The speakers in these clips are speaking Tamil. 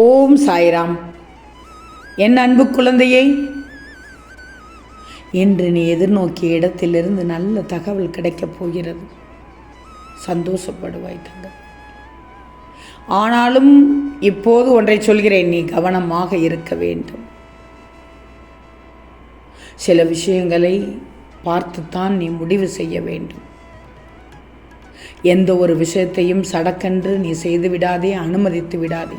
ஓம் சாய்ராம். என் அன்பு குழந்தையை என்று நீ எதிர்நோக்கிய இடத்திலிருந்து நல்ல தகவல் கிடைக்கப் போகிறது. சந்தோஷப்படுவாய் தங்கம் ஆனாலும் இப்போது ஒன்றை சொல்கிறேன் நீ கவனமாக இருக்க வேண்டும். சில விஷயங்களை பார்த்துத்தான் நீ முடிவு செய்ய வேண்டும். எந்த ஒரு விஷயத்தையும் சடக்கென்று நீ செய்து விடாதே அனுமதித்து விடாதே.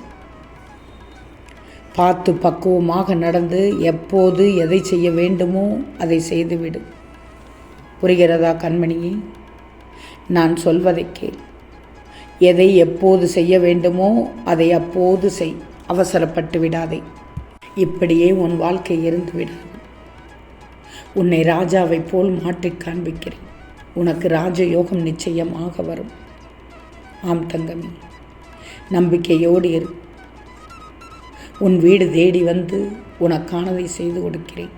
பார்த்து பக்குவமாக நடந்து எப்போது எதை செய்ய வேண்டுமோ அதை செய்துவிடு. புரிகிறதா கண்மணியே? நான் சொல்வதை கேள். எதை எப்போது செய்ய வேண்டுமோ அதை அப்போது செய். அவசரப்பட்டு விடாதே. இப்படியே உன் வாழ்க்கை இருந்து விடாது. உன்னை ராஜாவைப் போல் மாற்றிக் காண்பிக்கிறேன். உனக்கு ராஜயோகம் நிச்சயமாக வரும். ஆம் தங்கமே நம்பிக்கையோடு இரு. உன் வீடு தேடி வந்து உனக்கானதை செய்து கொடுக்கிறேன்.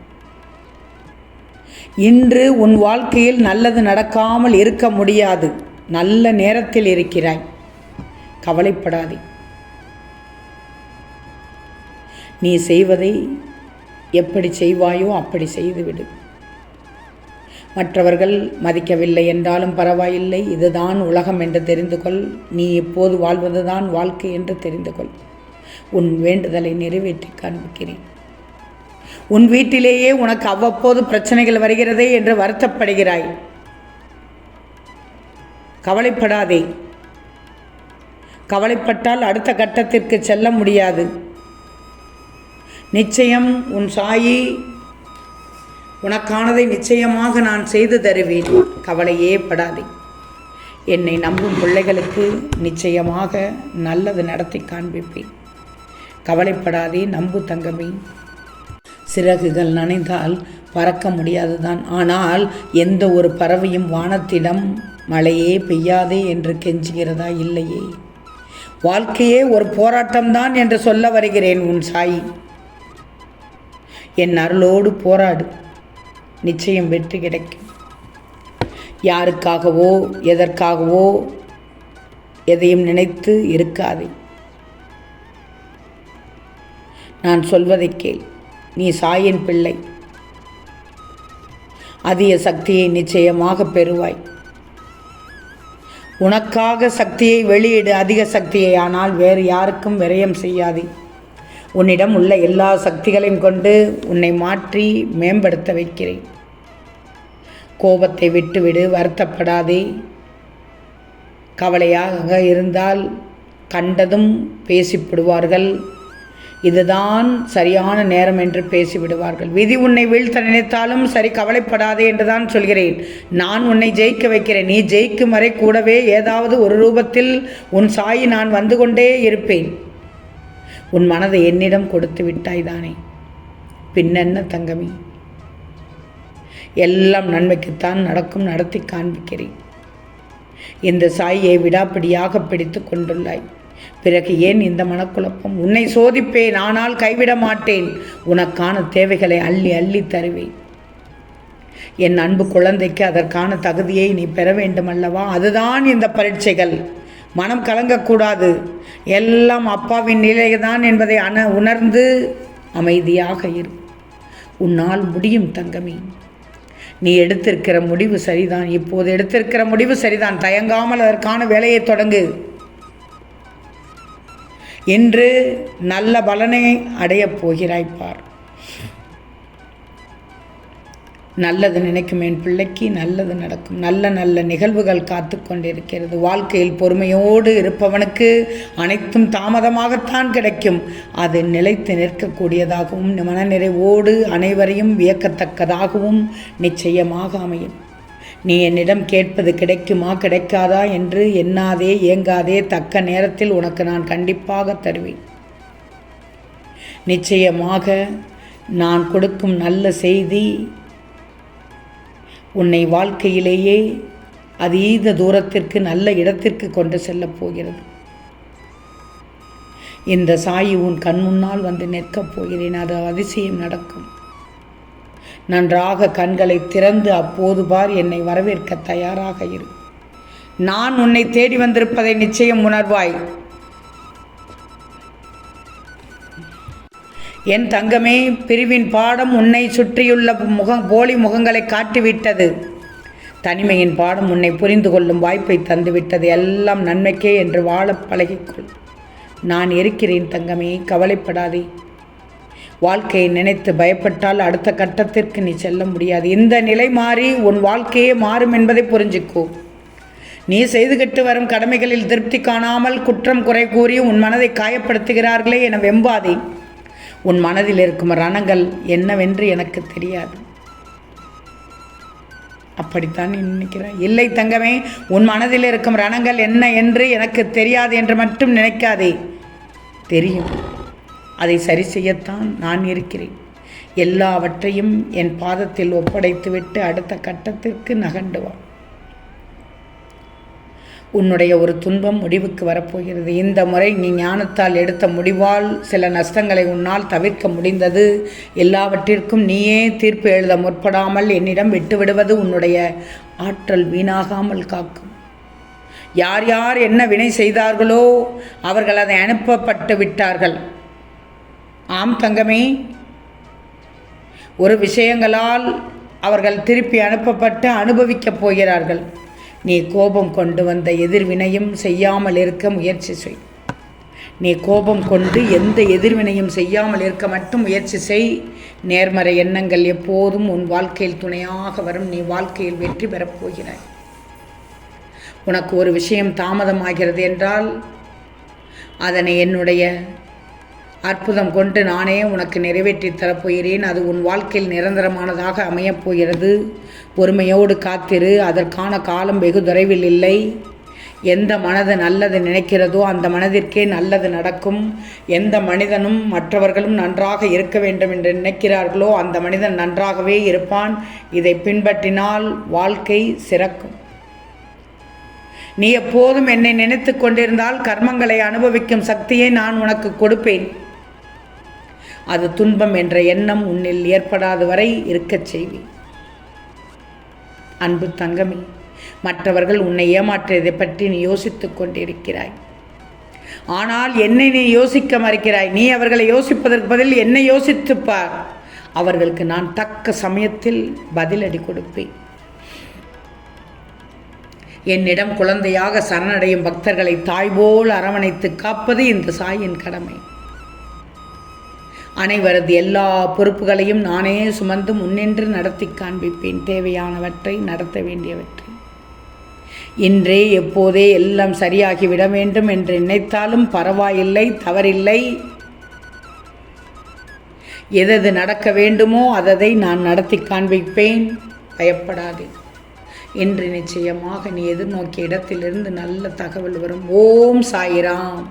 இன்று உன் வாழ்க்கையில் நல்லது நடக்காமல் இருக்க முடியாது. நல்ல நேரத்தில் இருக்கிறாய். கவலைப்படாதே. நீ செய்வதை எப்படி செய்வாயோ அப்படி செய்துவிடு. மற்றவர்கள் மதிக்கவில்லை என்றாலும் பரவாயில்லை. இதுதான் உலகம் என்று தெரிந்து கொள். நீ இப்போது வாழ்வதுதான் வாழ்க்கை என்று தெரிந்து கொள். உன் வேண்டுதலை நிறைவேற்றி காண்பிக்கிறேன். உன் வீட்டிலேயே உனக்கு அவ்வப்போது பிரச்சனைகள் வருகிறதே என்று வருத்தப்படுகிறாய். கவலைப்படாதே. கவலைப்பட்டால் அடுத்த கட்டத்திற்கு செல்ல முடியாது. நிச்சயம் உன் சாயி உனக்கானதை நிச்சயமாக நான் செய்து தருவேன். கவலையே படாதே. என்னை நம்பும் பிள்ளைகளுக்கு நிச்சயமாக நல்லது நடத்தி காண்பிப்பேன். கவலைப்படாதே நம்பு தங்கமே. சிறகுகள் நனைந்தால் பறக்க முடியாதுதான். ஆனால் எந்த ஒரு பறவையும் வானத்திடம் மழையே பெய்யாதே என்று கெஞ்சுகிறதா இல்லையே. வாழ்க்கையே ஒரு போராட்டம்தான் என்று சொல்ல வருகிறேன் உன் சாயி. என் அருளோடு போராடு. நிச்சயம் வெற்றி கிடைக்கும். யாருக்காகவோ எதற்காகவோ எதையும் நினைத்து இருக்காதே. நான் சொல்வதை கேள். நீ சாயின் பிள்ளை. அதிக சக்தியை நிச்சயமாக பெறுவாய். உனக்காக சக்தியை வெளியிடு. அதிக சக்தியை. ஆனால் வேறு யாருக்கும் விரயம் செய்யாதே. உன்னிடம் உள்ள எல்லா சக்திகளையும் கொண்டு உன்னை மாற்றி மேம்படுத்த வைக்கிறேன். கோபத்தை விட்டுவிடு. வருத்தப்படாதே. கவலையாக இருந்தால் கண்டதும் பேசிப்படுவார்கள் இதுதான் சரியான நேரம் என்று பேசிவிடுவார்கள். விதி உன்னை வீழ்த்த நினைத்தாலும் சரி கவலைப்படாதே என்றுதான் சொல்கிறேன். நான் உன்னை ஜெயிக்க வைக்கிறேன். நீ ஜெயிக்கும் வரை கூடவே ஏதாவது ஒரு ரூபத்தில் உன் சாயி நான் வந்து கொண்டே இருப்பேன். உன் மனதை என்னிடம் கொடுத்து விட்டாய் தானே. பின்னென்ன தங்கமி? எல்லாம் நன்மைக்குத்தான் நடக்கும் நடத்தி காண்பிக்கிறேன். இந்த சாயை விடாப்பிடியாக பிடித்து கொண்டுள்ளாய். பிறகு ஏன் இந்த மனக்குழப்பம்? உன்னை சோதிப்பேன் ஆனால் கைவிட மாட்டேன். உனக்கான தேவைகளை அள்ளி அள்ளி தருவேன். என் அன்பு குழந்தைக்கு அதற்கான தகுதியை நீ பெற வேண்டும் அல்லவா அதுதான் இந்த பரீட்சைகள். மனம் கலங்கக்கூடாது. எல்லாம் அப்பாவின் நிலைதான் என்பதை அன உணர்ந்து அமைதியாக இரு. உன்னால் முடியும் தங்கமே. நீ எடுத்திருக்கிற முடிவு சரிதான். இப்போது எடுத்திருக்கிற முடிவு சரிதான். தயங்காமல் அதற்கான வேலையை தொடங்கு. என்று நல்ல பலனை அடையப் போகிறாய் பார். நல்லது நினைக்கும் என் பிள்ளைக்கு நல்லது நடக்கும். நல்ல நல்ல நிகழ்வுகள் காத்து கொண்டிருக்கிறது. வாழ்க்கையில் பொறுமையோடு இருப்பவனுக்கு அனைத்தும் தாமதமாகத்தான் கிடைக்கும். அது நிலைத்து நிற்கக்கூடியதாகவும் மனநிறைவோடு அனைவரையும் வியக்கத்தக்கதாகவும் நிச்சயமாக அமையும். நீ என்னிடம் கேட்பது கிடைக்குமா கிடைக்காதா என்று எண்ணாதே ஏங்காதே தக்க நேரத்தில் உனக்கு நான் கண்டிப்பாக தருவேன். நிச்சயமாக நான் கொடுக்கும் நல்ல செய்தி உன்னை வாழ்க்கையிலேயே அதீத தூரத்திற்கு நல்ல இடத்திற்கு கொண்டு செல்லப் போகிறது. இந்த சாயி உன் கண் முன்னால் வந்து நிற்கப் போகிறேன். அது அதிசயம் நடக்கும். நன்றாக கண்களை திறந்து அப்போது பார் என்னை வரவேற்க தயாராக இரு. நான் உன்னை தேடி வந்திருப்பதை நிச்சயம் உணர்வாய். என் தங்கமே பிரிவின் பாடம் உன்னை சுற்றியுள்ள முகம் போலி முகங்களை காட்டிவிட்டது. தனிமையின் பாடம் உன்னை புரிந்து கொள்ளும் வாய்ப்பை தந்துவிட்டது. எல்லாம் நன்மைக்கே என்று வாழ பழகிக்கொள். நான் இருக்கிறேன் தங்கமே கவலைப்படாதே. வாழ்க்கையை நினைத்து பயப்பட்டால் அடுத்த கட்டத்திற்கு நீ செல்ல முடியாது. இந்த நிலை மாறி உன் வாழ்க்கையே மாறும் என்பதை புரிஞ்சுக்கோ. நீ செய்துகிட்டு வரும் கடமைகளில் திருப்தி காணாமல் குற்றம் குறை கூறி உன் மனதை காயப்படுத்துகிறார்களே என வெம்பாதே. உன் மனதில் இருக்கும் ரணங்கள் என்னவென்று எனக்கு தெரியாது. அப்படித்தான் நீ இல்லை தங்கமே உன் மனதில் இருக்கும் ரணங்கள் என்ன என்று எனக்கு தெரியாது என்று மட்டும் நினைக்காதே. தெரியும். அதை சரி செய்யத்தான் நான் இருக்கிறேன். எல்லாவற்றையும் என் பாதத்தில் ஒப்படைத்துவிட்டு அடுத்த கட்டத்திற்கு நகண்டு வா. உன்னுடைய ஒரு துன்பம் முடிவுக்கு வரப்போகிறது. இந்த முறை நீ ஞானத்தால் எடுத்த முடிவால் சில நஷ்டங்களை உன்னால் தவிர்க்க முடிந்தது. எல்லாவற்றிற்கும் நீயே தீர்ப்பு எழுத முற்படாமல் என்னிடம் விட்டுவிடுவது உன்னுடைய ஆற்றல் வீணாகாமல் காக்கும். யார் யார் என்ன வினை செய்தார்களோ அவர்கள் அதை அனுப்பப்பட்டு விட்டார்கள். ஆம் தங்கமே. ஒரு விஷயங்களால் அவர்கள் திருப்பி அனுப்பப்பட்டு அனுபவிக்கப் போகிறார்கள். நீ கோபம் கொண்டு வந்த எதிர்வினையும் செய்யாமல் இருக்க முயற்சி செய். நீ கோபம் கொண்டு எந்த எதிர்வினையும் செய்யாமல் இருக்க மட்டும் முயற்சி செய். நேர்மறை எண்ணங்கள் எப்போதும் உன் வாழ்க்கையில் துணையாக வரும். நீ வாழ்க்கையில் வெற்றி பெறப் போகிறாய். உனக்கு ஒரு விஷயம் தாமதமாகிறது என்றால் அதனை என்னுடைய அற்புதம் கொண்டு நானே உனக்கு நிறைவேற்றி தரப்போகிறேன். அது உன் வாழ்க்கையில் நிரந்தரமானதாக அமையப் போகிறது பொறுமையோடு காத்திரு. அதற்கான காலம் வெகு தொலைவில் இல்லை. எந்த மனது நல்லது நினைக்கிறதோ அந்த மனதிற்கே நல்லது நடக்கும். எந்த மனிதனும் மற்றவர்களும் நன்றாக இருக்க வேண்டும் என்று நினைக்கிறார்களோ அந்த மனிதன் நன்றாகவே இருப்பான். இதை பின்பற்றினால் வாழ்க்கை சிறக்கும். நீ எப்போதும் என்னை நினைத்து கொண்டிருந்தால் கர்மங்களை அனுபவிக்கும் சக்தியை நான் உனக்கு கொடுப்பேன். அது துன்பம் என்ற எண்ணம் உன்னில் ஏற்படாத வரை இருக்கச் செய்வேன். அன்பு தங்கமே மற்றவர்கள் உன்னை ஏமாற்றியதை பற்றி நீ யோசித்துக் கொண்டிருக்கிறாய். ஆனால் என்னை நீ யோசிக்க மறுக்கிறாய். நீ அவர்களை யோசிப்பதற்கு பதில் என்னை யோசித்துப்பார் அவர்களுக்கு நான் தக்க சமயத்தில் பதிலடி கொடுப்பேன். என்னிடம் குழந்தையாக சரணடையும் பக்தர்களை தாய்போல் அரவணைத்து காப்பது இந்த சாயின் கடமை. அனைவரது எல்லா பொறுப்புகளையும் நானே சுமந்து முன்னின்று நடத்தி காண்பிப்பேன். தேவையானவற்றை நடத்த வேண்டியவற்றை. இன்றே எப்போதே எல்லாம் சரியாகிவிட வேண்டும் என்று நினைத்தாலும் பரவாயில்லை தவறில்லை. எதது நடக்க வேண்டுமோ அததை நான் நடத்தி காண்பிப்பேன். பயப்படாதே. என்று நிச்சயமாக நீ எதிர்நோக்கிய இடத்திலிருந்து நல்ல தகவல் வரும். ஓம் சாயிராம்.